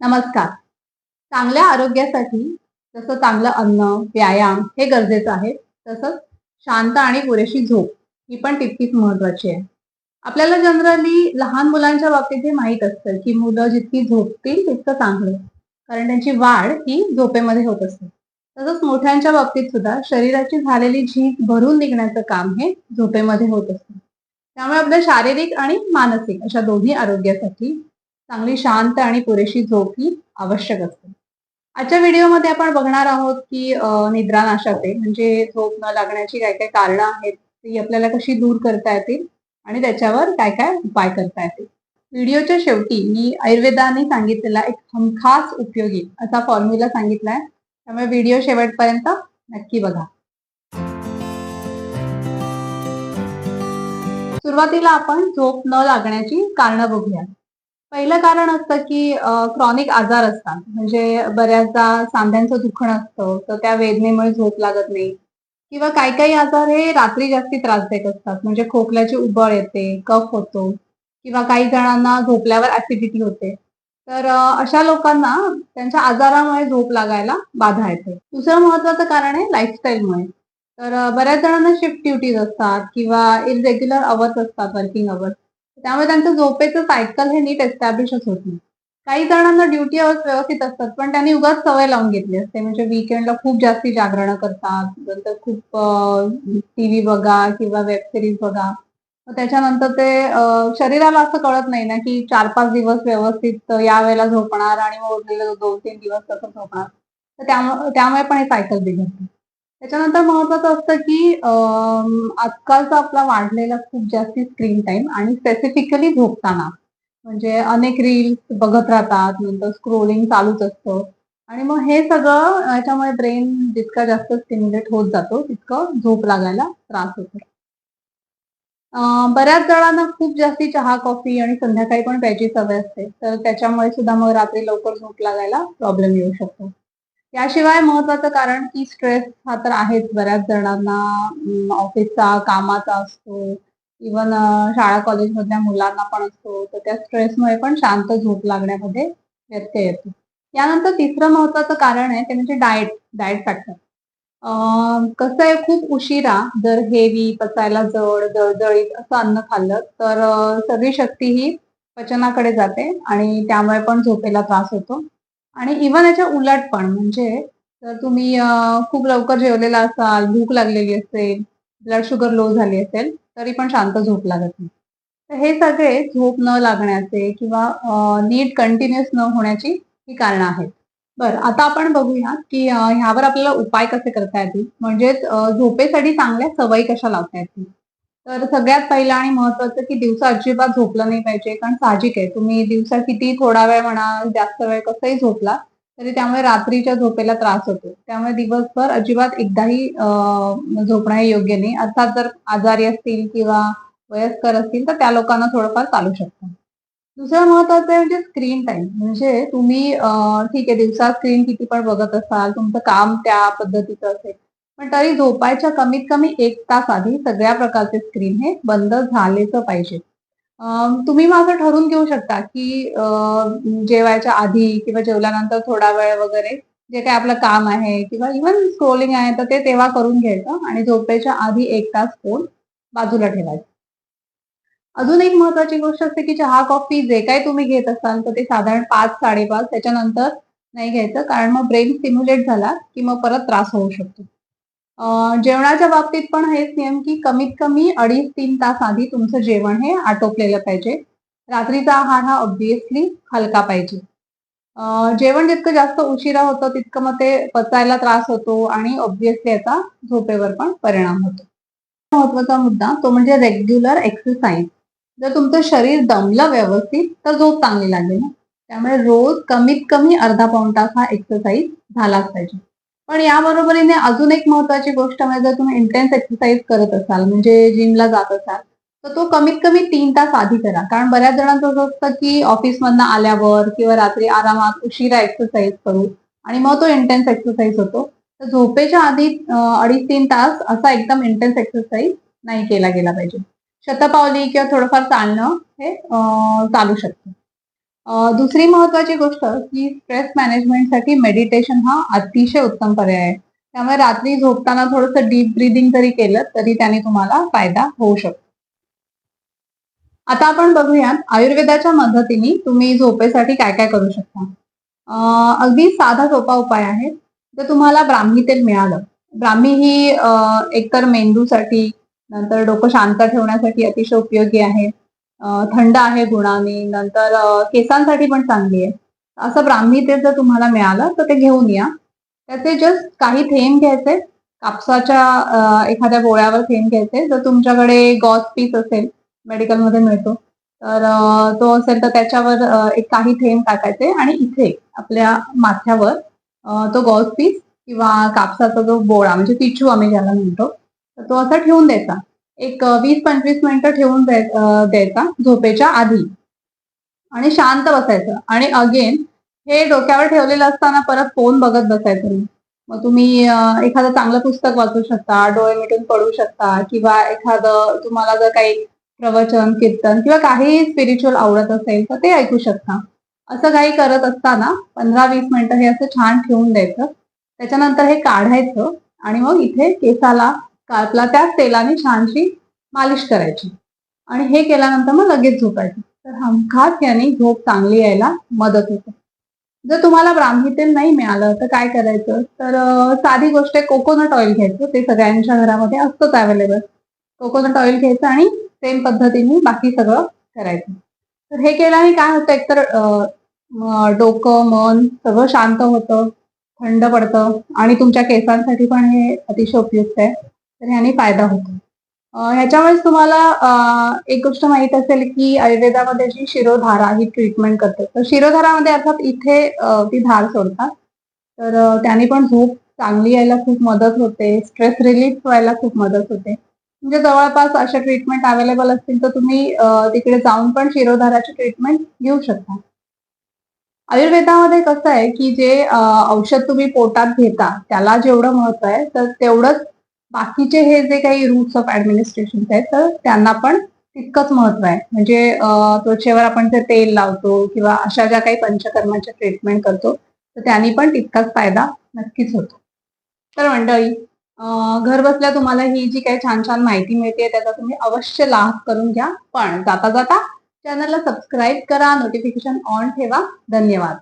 नमस्कार. चांगल्या आरोग्यासाठी जसं चांगलं अन्न व्यायाम हे गरजेचं आहे तसंच शांत आणि पुरेशी झोप ही पण तितकीच महत्वाची आहे. आपल्याला जनरली लहान मुलांच्या बाबतीत हे माहीत असतं की मुलं जितकी झोपतील तितकं चांगलं कारण त्यांची वाढ ही झोपेमध्ये होत असते. तसंच मोठ्यांच्या बाबतीत सुद्धा शरीराची झालेली झीज भरून निघण्याचं काम हे झोपेमध्ये होत असतं. त्यामुळे आपल्या शारीरिक आणि मानसिक अशा दोन्ही आरोग्यासाठी चांगली शांत आणि पुरेशी झोप ही आवश्यक असते. आजच्या व्हिडिओमध्ये आपण बघणार आहोत की अं, निद्रानाशाचे म्हणजे झोप न लागण्याची काय काय कारणं आहेत ती आपल्याला कशी दूर करता येतील आणि त्याच्यावर काय काय उपाय करता येतील. व्हिडिओच्या शेवटी मी आयुर्वेदाने सांगितलेला एक हमखास उपयोगी असा फॉर्म्युला सांगितलाय. त्यामुळे व्हिडिओ शेवटपर्यंत नक्की बघा. सुरुवातीला आपण झोप न लागण्याची कारणं बघूया. पहिलं कारण असतं की क्रॉनिक आजार असतात. म्हणजे बऱ्याचदा सांध्यांचं दुखणं असतं तर त्या वेदनेमुळे झोप लागत नाही. किंवा काही काही आजार हे रात्री जास्ती त्रासदायक असतात. म्हणजे खोकल्याची उबळ येते कफ होतो किंवा काही जणांना झोपल्यावर ऍसिडिटी होते. तर अशा लोकांना त्यांच्या आजारामुळे झोप लागायला बाधा येते. दुसरं महत्वाचं कारण आहे लाईफस्टाईलमुळे तर बऱ्याच जणांना शिफ्ट ड्युटीज असतात किंवा इरेग्युलर अवर्स असतात वर्किंग अवर्स त्यामुळे त्यांचं झोपेचं सायकल हे नीट एस्टॅब्लिशच होत नाही. काही जणांना ड्युटी अवर्स व्यवस्थित असतात पण त्यांनी उगाच सवय लावून घेतली असते. म्हणजे विकेंडला खूप जास्ती जागरण करतात नंतर खूप टीव्ही बघा किंवा वेब सिरीज बघा. त्याच्यानंतर ते शरीराला असं कळत नाही ना की चार पाच दिवस व्यवस्थित या वेळेला झोपणार आणि मग उरलेले दोन तीन दिवस तसं झोपणार. तर त्यामुळे त्यामुळे पण हे सायकल बिघडते. त्याच्यानंतर महत्वाचं असतं की आजकालचा आपला वाढलेला खूप जास्ती स्क्रीन टाइम आणि स्पेसिफिकली झोपताना. म्हणजे अनेक रील्स बघत राहतात नंतर स्क्रोलिंग चालूच असतं. आणि मग हे सगळं याच्यामुळे ब्रेन जितका जास्त स्टिम्युलेट होत जातो तितकं झोप लागायला त्रास होतो. बऱ्याच जणांना खूप जास्ती चहा कॉफी आणि संध्याकाळी पण प्यायची सवय असते. तर त्याच्यामुळे सुद्धा मग रात्री लवकर झोप लागायला प्रॉब्लेम येऊ शकतो. याशिवाय महत्वाचं कारण की स्ट्रेस हा तर आहेच. बऱ्याच जणांना ऑफिसचा कामाचा असतो. इवन शाळा कॉलेजमधल्या मुलांना पण असतो. तर त्या स्ट्रेसमुळे पण शांत झोप लागण्यामध्ये व्यत्यय येतो. यानंतर तिसरं महत्वाचं कारण आहे ते म्हणजे डाएट डाएट फॅक्टर कसं आहे खूप उशिरा जर हेवी पचायला जड जळजळीत असं अन्न खाल्लं तर सगळी शक्ती ही पचनाकडे जाते आणि त्यामुळे पण झोपेला त्रास होतो. आणि इव्हन याच्या उलट पण म्हणजे जर तुम्ही खूप लवकर जेवलेला असाल भूक लागलेली असेल ब्लड शुगर लो झाली असेल तरी पण शांत झोप लागत नाही. तर हे सगळे झोप न लागण्याचे किंवा नीट कंटिन्युअस न होण्याची ही कारणं आहेत. बरं आता आपण बघूया की ह्यावर आपल्याला उपाय कसे करता येतील? म्हणजेच झोपेसाठी चांगल्या सवयी कशा लावता येतील? तर सगळ्यात पहिलं आणि महत्वाचं की दिवसा अजिबात झोपलं नाही पाहिजे कारण साहजिक आहे. तुम्ही दिवसा किती थोडा वेळ म्हणा जास्त वेळ कसंही झोपला तरी त्यामुळे रात्रीच्या झोपेला त्रास होतो. त्यामुळे दिवसभर अजिबात एकदाही झोपणं हे योग्य नाही. अर्थात जर आजारी असतील किंवा वयस्कर असतील तर त्या लोकांना थोडंफार चालू शकतं. दुसरं महत्वाचं आहे म्हणजे स्क्रीन टाइम म्हणजे तुम्ही ठीक आहे दिवसा स्क्रीन किती पण बघत असाल तुमचं काम त्या पद्धतीचं असेल पण तरी झोपायच्या कमीत कमी एक तास आधी सगळ्या प्रकारचे स्क्रीन हे बंद झालेच पाहिजे. तुम्ही माझं ठरवून घेऊ शकता की जेवायच्या आधी किंवा जेवल्यानंतर थोडा वेळ वगैरे जे काही आपलं काम आहे किंवा इव्हन स्क्रोलिंग आहे तर ते तेव्हा करून घ्यायचं आणि झोपेच्या आधी एक तास फोन बाजूला ठेवायचा. अजून एक महत्वाची गोष्ट असते की चहा कॉफी जे काही तुम्ही घेत असाल तर ते साधारण पाच साडेपाच त्याच्यानंतर नाही घ्यायचं कारण मग ब्रेन स्टिम्युलेट झाला की मग परत त्रास होऊ शकतो. जेवणाच्या बाबतीत पण हेच नियम की कमीत कमी अडीच तीन तास आधी तुमचं जेवण हे आटोपलेलं पाहिजे. रात्रीचा आहार हा ऑब्विसली हलका पाहिजे. जेवण जितकं जास्त उशिरा होतं तितकं मग ते पचायला त्रास होतो आणि ऑब्विसली याचा झोपेवर पण परिणाम होतो. महत्त्वाचा मुद्दा तो म्हणजे रेग्युलर एक्सरसाइज जर तुमचं शरीर दमलं व्यवस्थित तर झोप चांगली लागेल ना. त्यामुळे रोज कमीत कमी अर्धा पाऊण तास हा एक्सरसाइज झालाच पाहिजे. पण याबरोबरीने अजून एक महत्वाची गोष्ट म्हणजे जर तुम्ही इंटेन्स एक्सरसाइज करत असाल म्हणजे जिमला जात असाल तर तो कमीत कमी तीन तास आधी करा. कारण बऱ्याच जणांचं असं असतं की ऑफिसमधनं आल्यावर किंवा रात्री आरामात उशिरा एक्सरसाइज करू आणि मग तो इंटेन्स एक्सरसाइज होतो. तर झोपेच्या आधी अडीच तीन तास असा एकदम इंटेन्स एक्सरसाइज नाही केला गेला पाहिजे. शतपावली किंवा थोडंफार चालणं हे चालू शकतं. दुसरी महत्वाची गोष्ट की स्ट्रेस मॅनेजमेंटसाठी मेडिटेशन हा अतिशय उत्तम पर्याय आहे. त्यामुळे रात्री झोपताना थोडंसं डीप ब्रीदिंग जरी केलं तरी त्याने तुम्हाला फायदा होऊ शकतो. आता आपण बघूयात आयुर्वेदाच्या मदतीने तुम्ही झोपेसाठी काय काय करू शकता. अगदी साधा सोपा उपाय आहे. जर तुम्हाला ब्राह्मी तेल मिळालं ब्राह्मी ही एकतर मेंदूसाठी नंतर डोकं शांत ठेवण्यासाठी अतिशय उपयोगी आहे. थंड आहे गुणाने नंतर केसांसाठी पण चांगली आहे. असं ब्राह्मी तेल जर तुम्हाला मिळालं तर ते घेऊन या. त्याचे जस्ट काही थेंब घ्यायचे. कापसाच्या एखाद्या गोळ्यावर थेंब घ्यायचे. जर तुमच्याकडे गॉस पीस असेल मेडिकलमध्ये मिळतो तर तो असेल तर त्याच्यावर एक काही थेंब टाकायचे आणि इथे आपल्या माथ्यावर तो गॉस पीस किंवा कापसाचा जो बोळा म्हणजे पिचू आम्ही ज्याला म्हणतो तर तो असा ठेवून द्यायचा. एक वीस पंचवीस मिनिटं ठेवून द्यायचा झोपेच्या आधी. आणि शांत बसायचं. आणि अगेन हे डोक्यावर ठेवलेलं असताना परत फोन बघत बसायचं मग तुम्ही एखादं चांगलं पुस्तक वाचू शकता डोळे मिटून पडू शकता किंवा एखादं तुम्हाला जर काही प्रवचन कीर्तन किंवा काही स्पिरिच्युअल आवडत असेल तर ते ऐकू शकता. असं काही करत असताना पंधरा वीस मिनिटं हे असं छान ठेवून द्यायचं. त्याच्यानंतर हे काढायचं. आणि मग इथे केसाला कापला त्याच तेलाने छानशी मालिश करायची. आणि हे केल्यानंतर मग लगेच झोपायचं. तर हमखास याने झोप चांगली यायला मदत होते. जर तुम्हाला ब्राह्मी तेल नाही मिळालं तर काय करायचं? तर साधी गोष्ट आहे कोकोनट ऑइल घ्यायचं. ते सगळ्यांच्या घरामध्ये असतंच अवेलेबल कोकोनट ऑइल घ्यायचं आणि सेम पद्धतीने बाकी सगळं करायचं. तर हे केल्याने काय होतं? एकतर डोकं मन सगळं शांत होतं थंड पडतं. आणि तुमच्या केसांसाठी पण हे अतिशय उपयुक्त आहे. तर ह्याने फायदा होतो. ह्याच्यामुळेच तुम्हाला एक गोष्ट माहीत असेल की आयुर्वेदामध्ये जी शिरोधारा ही ट्रीटमेंट करते. तर शिरोधारामध्ये अर्थात इथे ती धार सोडतात. तर त्याने पण झोप चांगली यायला खूप मदत होते. स्ट्रेस रिलीफ व्हायला खूप मदत होते. म्हणजे जवळपास अशा ट्रीटमेंट अवेलेबल असतील तर तुम्ही तिकडे जाऊन पण शिरोधाराची ट्रीटमेंट घेऊ शकता. आयुर्वेदामध्ये कसं आहे की जे औषध तुम्ही पोटात घेता त्याला जेवढं महत्त्व आहे तर तेवढंच बाकीचे हे जे काही रूट्स ऑफ ऍडमिनिस्ट्रेशन आहेत तर त्यांना पण तितकंच महत्त्व आहे. म्हणजे त्वचेवर आपण जे तेल लावतो किंवा अशा ज्या काही पंचकर्माच्या ट्रीटमेंट करतो तर त्यांनी पण तितकाच फायदा नक्कीच होतो. तर मंडळी घर बसल्या तुम्हाला ही जी काही छान छान माहिती मिळते त्याचा तुम्ही अवश्य लाभ करून घ्या. पण जाता जाता चॅनलला सबस्क्राईब करा नोटिफिकेशन ऑन ठेवा. धन्यवाद.